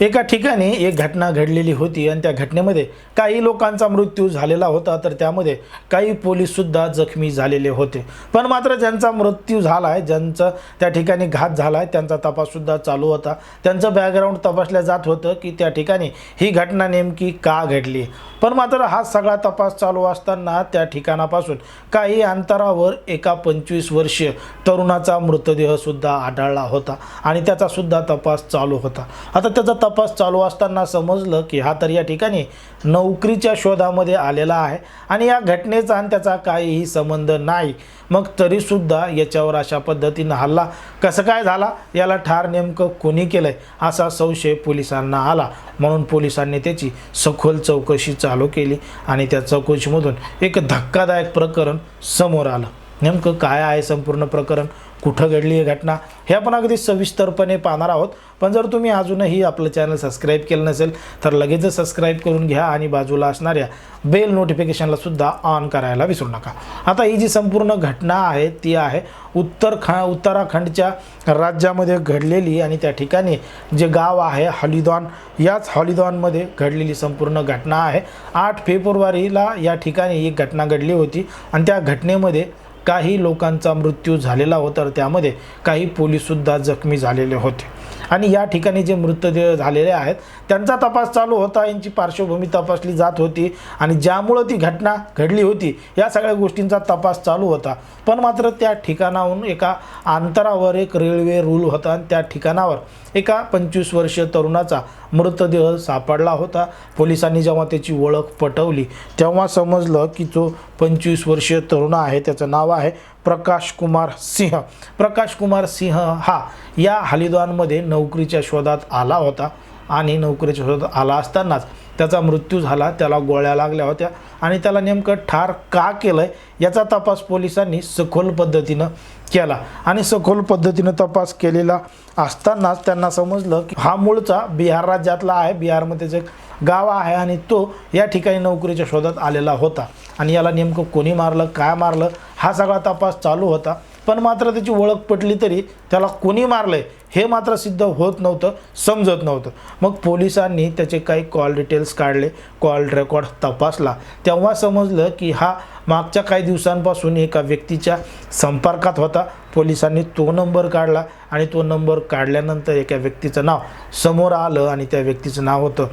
एका ठिकाणी एक घटना घडलेली होती आणि त्या घटनेमध्ये काही लोकांचा मृत्यू झालेला होता तर त्यामध्ये काही पोलीससुद्धा जखमी झालेले होते. पण मात्र ज्यांचा मृत्यू झाला आहे ज्यांचं त्या ठिकाणी घात झाला आहे त्यांचा तपाससुद्धा चालू होता. त्यांचं बॅकग्राऊंड तपासलं जात होतं की त्या ठिकाणी ही घटना नेमकी का घडली? पण मात्र हा सगळा तपास चालू असताना त्या ठिकाणापासून काही अंतरावर एका पंचवीस वर्षीय तरुणाचा मृतदेहसुद्धा आढळला होता आणि त्याचासुद्धा तपास चालू होता. आता त्याचा तपास चालू असताना समजलं की हा तर या ठिकाणी नोकरीच्या शोधामध्ये आलेला आहे आणि या घटनेचा आणि त्याचा काहीही संबंध नाही. मग तरीसुद्धा याच्यावर अशा पद्धतीनं हल्ला कसं काय झाला? याला ठार नेमकं कोणी केलं आहे असा संशय पोलिसांना आला. म्हणून पोलिसांनी त्याची सखोल चौकशी चालू केली आणि त्या चौकशीमधून एक धक्कादायक प्रकरण समोर आलं. नेमकं काय आहे संपूर्ण प्रकरण? कुठं घडली ही घटना? हे आपण अगदी सविस्तरपणे पाहणार आहोत. पण जर तुम्ही अजूनही आपलं चॅनल सबस्क्राईब केलं नसेल तर लगेचच सबस्क्राईब करून घ्या आणि बाजूला असणाऱ्या बेल नोटिफिकेशनला सुद्धा ऑन करायला विसरू नका. आता ही जी संपूर्ण घटना आहे ती आहे उत्तर खा उत्तराखंडच्या राज्यामध्ये घडलेली आणि त्या ठिकाणी जे गाव आहे हॉलिदॉन याच हॉलिदॉनमध्ये घडलेली संपूर्ण घटना आहे. आठ फेब्रुवारीला या ठिकाणी एक घटना घडली होती आणि त्या घटनेमध्ये काही लोकांचा मृत्यू झालेला होता तर त्यामध्ये काही पोलीससुद्धा जखमी झालेले होते. आणि या ठिकाणी जे मृतदेह झालेले आहेत त्यांचा तपास चालू होता यांची पार्श्वभूमी तपासली जात होती आणि ज्यामुळं ती घटना घडली होती या सगळ्या गोष्टींचा तपास चालू होता. पण मात्र त्या ठिकाणाहून एका अंतरावर एक रेल्वे रूल होता आणि त्या ठिकाणावर एका पंचवीस वर्षीय तरुणाचा मृतदेह सापडला होता. पोलिसांनी जेव्हा त्याची ओळख पटवली तेव्हा समजलं की जो पंचवीस वर्षीय तरुण आहे त्याचं नाव आहे प्रकाश कुमार सिंह. प्रकाश कुमार सिंह हा या हलिद्वारमध्ये नोकरीच्या शोधात आला होता आणि नोकरीच्या शोधात आला असतानाच त्याचा मृत्यू झाला. त्याला गोळ्या लागल्या होत्या आणि त्याला नेमकं ठार का केलं आहे याचा तपास पोलिसांनी सखोल पद्धतीनं केला. आणि सखोल पद्धतीनं तपास केलेला असतानाच त्यांना समजलं की हा मूळचा बिहार राज्यातला आहे. बिहारमध्ये जे गाव आहे आणि तो या ठिकाणी नोकरीच्या शोधात आलेला होता. आणि याला नेमकं कोणी मारलं काय मारलं हा सगळा तपास चालू होता. पण मात्र त्याची ओळख पटली तरी त्याला कोणी मारलं हे मात्र सिद्ध होत नव्हतं समजत नव्हतं. मग पोलिसांनी त्याचे काही कॉल डिटेल्स काढले कॉल रेकॉर्ड तपासला. तेव्हा समजलं की हा मागच्या काही दिवसांपासून एका व्यक्तीच्या संपर्कात होता. पोलिसांनी तो नंबर काढला आणि तो नंबर काढल्यानंतर एका व्यक्तीचं नाव समोर आलं आणि त्या व्यक्तीचं नाव होतं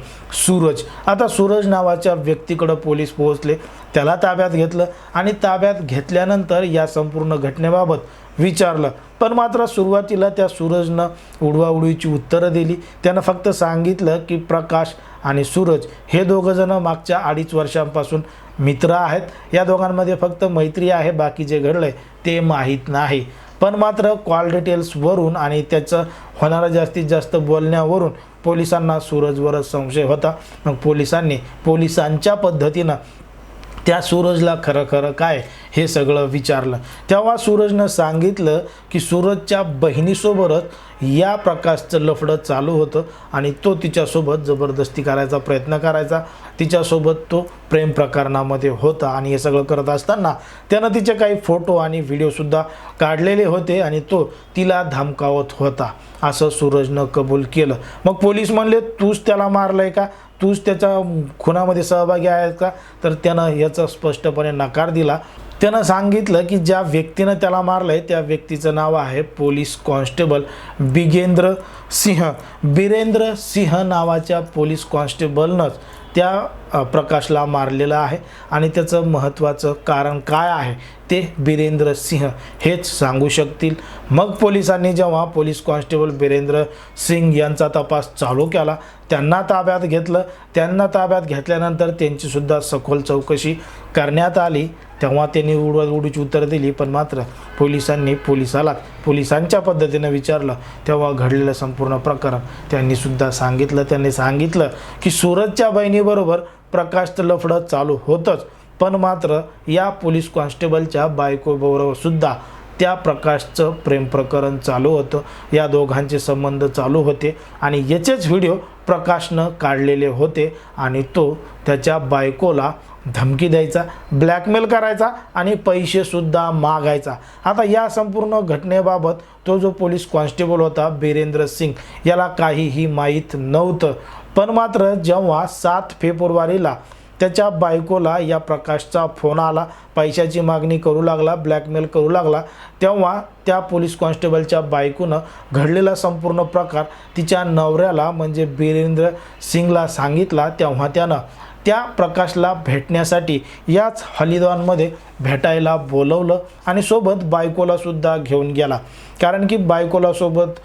सूरज. आता सूरज नावाच्या व्यक्तीकडं पोलीस पोहोचले. त्याला ताब्यात घेतलं आणि ताब्यात घेतल्यानंतर या संपूर्ण घटनेबाबत विचारलं. पण मात्र सुरुवातीला त्या सूरजनं उडवाउडवीची उत्तरं दिली. त्यानं फक्त सांगितलं की प्रकाश आणि सूरज हे दोघंजणं मागच्या अडीच वर्षांपासून मित्र आहेत. या दोघांमध्ये फक्त मैत्री आहे बाकी जे घडलंय ते माहीत नाही. पण मात्र कॉल डिटेल्सवरून आणि त्याचं होणारं जास्तीत जास्त बोलण्यावरून पोलिसांना सूरजवरच संशय होता. मग पोलिसांनी पोलिसांच्या पद्धतीनं त्या सूरजला खरं खरं काय हे सगळं विचारलं. तेव्हा सूरजनं सांगितलं की सूरजच्या बहिणीसोबतच या प्रकाशचं लफडं चालू होतं आणि तो तिच्यासोबत जबरदस्ती करायचा प्रयत्न करायचा. तिच्यासोबत तो प्रेम प्रकरणामध्ये होता आणि हे सगळं करत असताना त्यानं तिचे काही फोटो आणि व्हिडिओसुद्धा काढलेले होते आणि तो तिला धमकावत होता. असं सूरजनं कबूल केलं. मग पोलीस म्हणले तूच त्याला मारलं आहे का? तूच त्याच्या खुनामध्ये सहभागी आहे का? तर त्यानं याचा स्पष्टपणे नकार दिला. त्यानं सांगितलं की ज्या व्यक्तीनं त्याला मारलं आहे त्या व्यक्तीचं नाव आहे पोलीस कॉन्स्टेबल बिगेंद्र सिंह. बिरेंद्र सिंह नावाच्या पोलीस कॉन्स्टेबलनंच त्या प्रकाशला मारलेलं आहे. आणि त्याचं महत्त्वाचं कारण काय आहे ते बिरेंद्र सिंह हेच सांगू शकतील. मग पोलिसांनी जेव्हा पोलीस कॉन्स्टेबल बिरेंद्र सिंग यांचा तपास चालू केला त्यांना ताब्यात घेतलं. त्यांना ताब्यात घेतल्यानंतर त्यांचीसुद्धा सखोल चौकशी करण्यात आली. तेव्हा त्यांनी उडवा उडीची उत्तरं दिली पण मात्र पोलिसांनी पोलिसाला पोलिसांच्या पद्धतीनं विचारलं. तेव्हा घडलेलं संपूर्ण प्रकरण त्यांनीसुद्धा सांगितलं. त्यांनी सांगितलं की सूरजच्या बहिणीबरोबर प्रकाश लफडं चालू होतंच पण मात्र या पोलीस कॉन्स्टेबलच्या बायकोबरोबरसुद्धा त्या प्रकाशचं प्रेम प्रकरण चालू होतं. या दोघांचे संबंध चालू होते आणि याचेच व्हिडिओ प्रकाशनं काढलेले होते आणि तो त्याच्या बायकोला धमकी द्यायचा ब्लॅकमेल करायचा आणि पैसेसुद्धा मागायचा. आता या संपूर्ण घटनेबाबत तो जो पोलीस कॉन्स्टेबल होता बिरेंद्र सिंग याला काहीही माहीत नव्हतं. पण मात्र जेव्हा सात फेब्रुवारीला त्याच्या बायकोला या प्रकाशचा फोन आला पैशाची मागणी करू लागला ब्लॅकमेल करू लागला तेव्हा त्या पोलीस कॉन्स्टेबलच्या बायकोनं घडलेला संपूर्ण प्रकार तिच्या नवऱ्याला म्हणजे बिरेंद्र सिंगला सांगितला. तेव्हा त्यानं त्या प्रकाशला भेटण्यासाठी याच हलिद्वानमध्ये भेटायला बोलवलं आणि सोबत बायकोलासुद्धा घेऊन गेला. कारण की बायकोला सोबत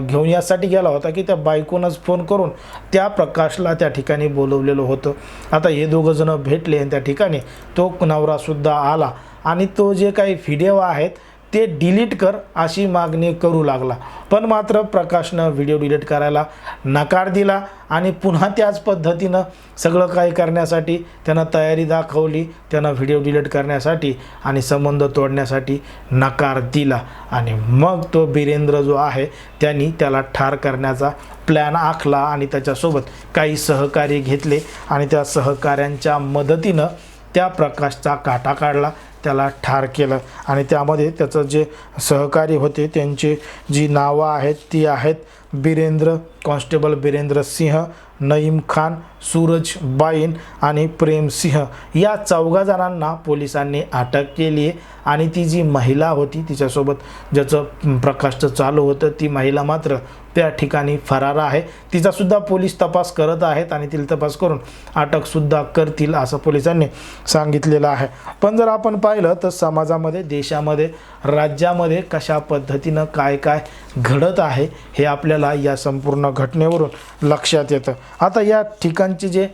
घेऊन यासाठी गेला होता की त्या बायकोनंच फोन करून त्या प्रकाशला त्या ठिकाणी बोलवलेलं होतं. आता हे दोघंजणं भेटले आणि त्या ठिकाणी तो नवरासुद्धा आला. आणि तो जे काही व्हिडिओ आहेत ते डिलीट कर अशी मागणी करू लागला. पण मात्र प्रकाशनं व्हिडिओ डिलीट करायला नकार दिला आणि पुन्हा त्याच पद्धतीनं सगळं काही करण्यासाठी त्यानं तयारी दाखवली त्यानं व्हिडिओ डिलीट करण्यासाठी आणि संबंध तोडण्यासाठी नकार दिला. आणि मग तो बिरेंद्र जो आहे त्यांनी त्याला ठार करण्याचा प्लॅन आखला आणि त्याच्यासोबत काही सहकारी घेतले आणि त्या सहकाऱ्यांच्या मदतीनं त्या प्रकाशचा काटा काढला. त्याला ठार केलं. आणि त्यामध्ये त्याचं जे सहकारी होते त्यांची जी नावं आहेत ती आहेत बिरेंद्र कॉन्स्टेबल बिरेंद्र सिंह नईम खान सूरज बाईन आणि प्रेम सिंह या चौघा जणांना पोलिसांनी अटक केली आहे. आणि ती जी महिला होती तिच्यासोबत ज्याचं प्रकाशचं चालू होतं ती महिला मात्र त्या ठिकाणी फरार आहे. तिचासुद्धा पोलीस तपास करत आहेत आणि तिला तपास करून अटकसुद्धा करतील असं पोलिसांनी सांगितलेलं आहे. पण जर आपण पाहिलं तर समाजामध्ये देशामध्ये राज्यामध्ये कशा पद्धतीनं काय काय घडत आहे हे आपल्याला या संपूर्ण घटनेवरून लक्षात येतं. आता या ठिकाणचे जे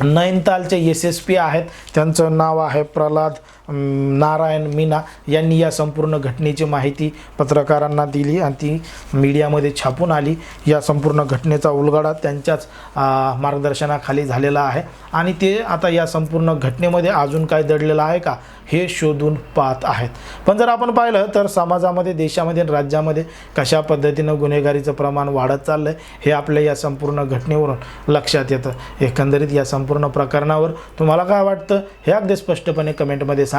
नैनतालचे एस एस पी आहेत त्यांचं नाव आहे प्रल्हाद नारायण मीना यांनी या संपूर्ण घटनेची माहिती पत्रकारांना दिली आणि ती मीडियामध्ये छापून आली. या संपूर्ण घटनेचा उलगडा त्यांच्याच मार्गदर्शनाखाली झालेला आहे. आणि ते आता या संपूर्ण घटनेमध्ये अजून काय दडलेलं आहे का हे शोधून पाहत आहेत. पण जर आपण पाहिलं तर समाजामध्ये देशामध्ये आणि राज्यामध्ये कशा पद्धतीनं गुन्हेगारीचं प्रमाण वाढत चाललं आहे हे आपल्या या संपूर्ण घटनेवरून लक्षात येतं. एकंदरीत या संपूर्ण प्रकरणावर तुम्हाला काय वाटतं हे अगदी स्पष्टपणे कमेंटमध्ये